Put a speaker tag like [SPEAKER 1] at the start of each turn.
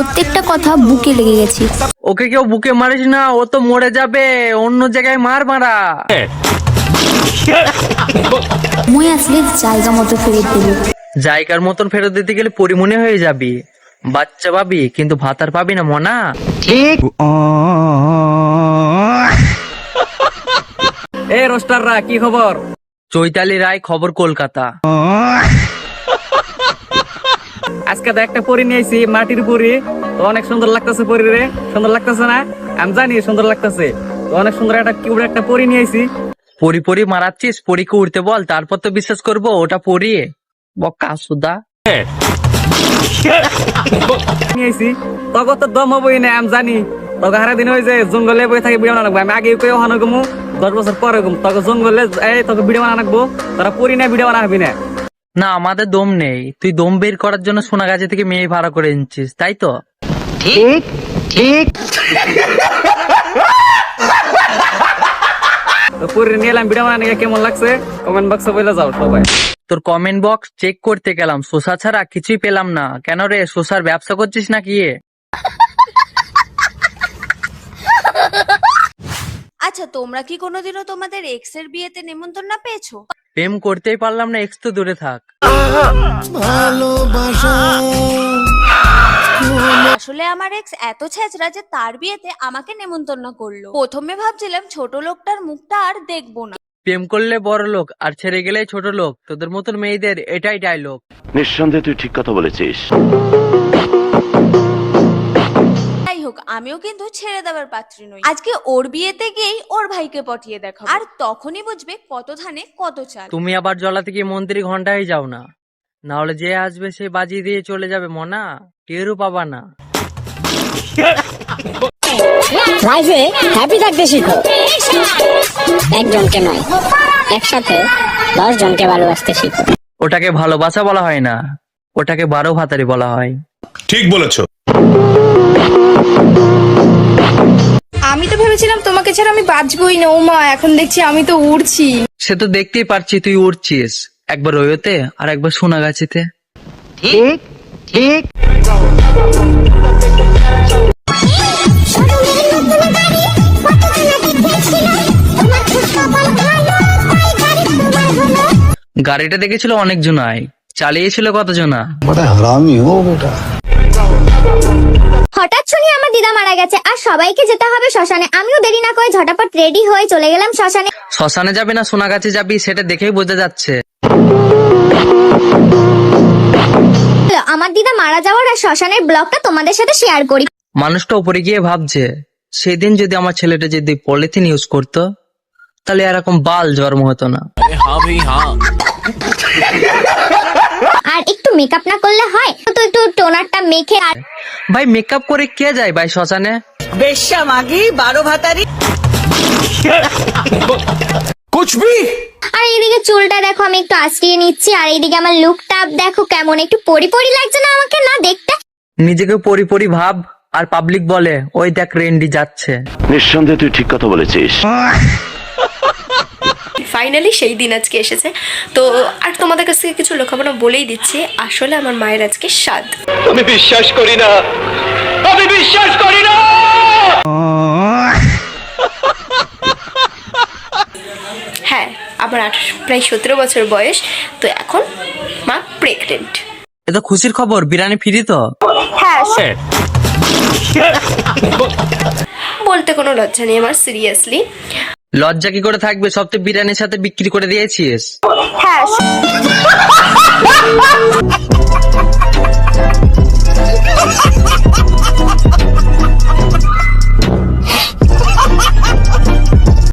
[SPEAKER 1] প্রত্যেকটা কথা বুকে লেগে গেছে।
[SPEAKER 2] ওকে কেউ বুকে মারিস না ও তো মরে যাবে অন্য জায়গায় মার মারা।
[SPEAKER 1] মই আসলে জায়গা মতো ফেরত দেবে।
[SPEAKER 2] জায়গার মতন ফেরত দিতে গেলে পরিমনে হয়ে যাবি। বাচ্চা পাবি কিন্তু ভাতার পাবি না মনা। ঠিক।
[SPEAKER 3] এ রোস্টাররা কি খবর?
[SPEAKER 2] চৈতালি রায় খবর কলকাতা।
[SPEAKER 3] আজকে তো একটা পরি নিয়েছি মাটির পরি। তো অনেক সুন্দর লাগতেছে পরি রে সুন্দর লাগতেছে না? আমি জানি সুন্দর লাগতেছে। তো অনেক সুন্দর একটা কিউট একটা পরি নিয়েছি
[SPEAKER 2] পরি পরি মারাচ্ছিস? পরীকে উঠতে বল তারপর তো বিশ্বাস করব ওটা পরি। বক্কা সুদা।
[SPEAKER 3] নিয়েছি তখন তো দম হবই না আমি জানি। তখন হারা দিন ওই যে জঙ্গলে বই থাকে ভিডিও বানাবো আমি আগে কেউ হানো গমু দশ বছর পরে গম। তখন জঙ্গলে এই তোকে ভিডিও বানাবো তারা পরি না ভিডিও বানাবি না।
[SPEAKER 2] না আমাদের দম নেই। তুই দম বের করার জন্য সোনাগাছি থেকে মেয়ে ভাড়া করে নিচ্ছিস তাই তো?
[SPEAKER 3] ঠিক পরি নিয়ে এলাম ভিডিও বানানো কেমন লাগছে? কমেন্ট বক্সে বলে যাও সবাই।
[SPEAKER 2] তোর কমেন্ট বক্স চেক করতে গেলাম শোষা ছাড়া কিছুই পেলাম না। কেন রে শোষার ব্যবসা করছিস নাকি এ?
[SPEAKER 4] আচ্ছা তোমরা কি কোনোদিনও তোমাদের এক্সের বিয়েতে নেমন্তন্ন পেয়েছ?
[SPEAKER 2] প্রেম করতেই পারলাম না এক্স তো দূরে থাক।
[SPEAKER 4] আসলে আমার এক্স এত ছেঁচড়া যে তার বিয়েতে আমাকে নেমন্তন্ন করল। প্রথমে ভাবছিলাম ছোট লোকটার মুখটা আর দেখব না।
[SPEAKER 2] প্রেম করলে বড় লোক আর ছেড়ে গেলেই ছোট লোক তোদের মতন মেয়েদের এটাই ডায়লগ
[SPEAKER 5] নিঃসন্দেহে তুই ঠিক কথা বলেছিস।
[SPEAKER 4] আমিও কিন্তু ছেড়ে দেওয়ার পাত্রী নই। আজকে ওর বিয়েতে গিয়েই ওর ভাইকে পটিয়ে দেখাবো। আর তখনই বুঝবে কত ধানে কত চাল।
[SPEAKER 2] তুমি আবার জলা থেকে মন্ত্রী ঘন্টায় যাও না। না হলে যে আসবে সে বাজিয়ে দিয়ে চলে যাবে মনা। টেরও পাবা না।
[SPEAKER 6] লাইফে হ্যাপি থাকতে শিখো। একজনকে নয় একসাথে দশ জনকে ভালোবাসতে শিখো।
[SPEAKER 2] ওটাকে ভালোবাসা বলা হয় না ওটাকে বারো ভাতারি বলা হয়।
[SPEAKER 7] ঠিক বলেছ।
[SPEAKER 8] আমি তো ভেবেছিলাম তোমাকে ছাড়া আমি বাঁচবই না। ও মা এখন দেখছি আমি তো উড়ছি।
[SPEAKER 2] সে তো দেখতেই পারছি তুই উড়ছিস। একবার ওয়োতে আর একবার সোনাগাছিতে। গাড়িটা দেখেছিল অনেক জনাই চালিয়েছিল কত জনা কতজনা
[SPEAKER 9] হঠাৎ শুনি আমার দিদা মারা গেছে আর সবাইকে যেতে হবে শ্মশানে। আমিও দেরি না করে ঝটাপট রেডি হয়ে চলে গেলাম শ্মশানে।
[SPEAKER 2] শ্মশানে যাবি না সোনাগাছি যাবি সেটা দেখেই বোঝা যাচ্ছে।
[SPEAKER 9] আমার দিদা মারা যাওয়ার আর শ্মশানের ব্লগটা তোমাদের সাথে শেয়ার করি।
[SPEAKER 2] মানুষটা উপরে গিয়ে ভাবছে সেদিন যদি আমার ছেলেটা যদি পলিথিন ইউজ করতো তাহলে এরকম বাল জন্ম হতো না।
[SPEAKER 9] আর একটু মেকআপ না করলে হয় তো একটু টোনারটা মেখে আর
[SPEAKER 2] ভাই মেকআপ করে কে যায় ভাই শ্মশানে?
[SPEAKER 9] আর এইদিকে চুলটা দেখো আমি একটু আশ্রিয়ে নিচ্ছি আর এইদিকে আমার লুকটা দেখো কেমন একটু পরি পরি লাগছে না আমাকে? না দেখতে?
[SPEAKER 2] নিজেকে পরি পরি ভাব আর পাবলিক বলে ওই দেখ রেন্ডি যাচ্ছে।
[SPEAKER 5] নিঃসন্দেহে তুই ঠিক কথা বলেছিস।
[SPEAKER 8] ফাইনালি সেই দিন আজকে এসেছে। তো আর তোমাদের কাছ থেকে কিছু লেখাপড়া বলেই দিচ্ছি আসলে আমার মায়ের আজকে স্বাদ।
[SPEAKER 5] আমি বিশ্বাস করি না। আমি বিশ্বাস করি না।
[SPEAKER 8] হ্যাঁ আমার আঠাশ প্রায় সতেরো বছর বয়স তো এখন মা প্রেগনেন্ট
[SPEAKER 2] এ তো খুশির খবর বিরিয়ানি ফিরি তো?
[SPEAKER 8] হ্যাঁ বলতে কোনো লজ্জা নেই আমার সিরিয়াসলি
[SPEAKER 2] লজ্জা কি করে থাকবে? সব তো বিরিয়ানির সাথে বিক্রি করে দিয়েছিস।
[SPEAKER 8] হ্যাঁ।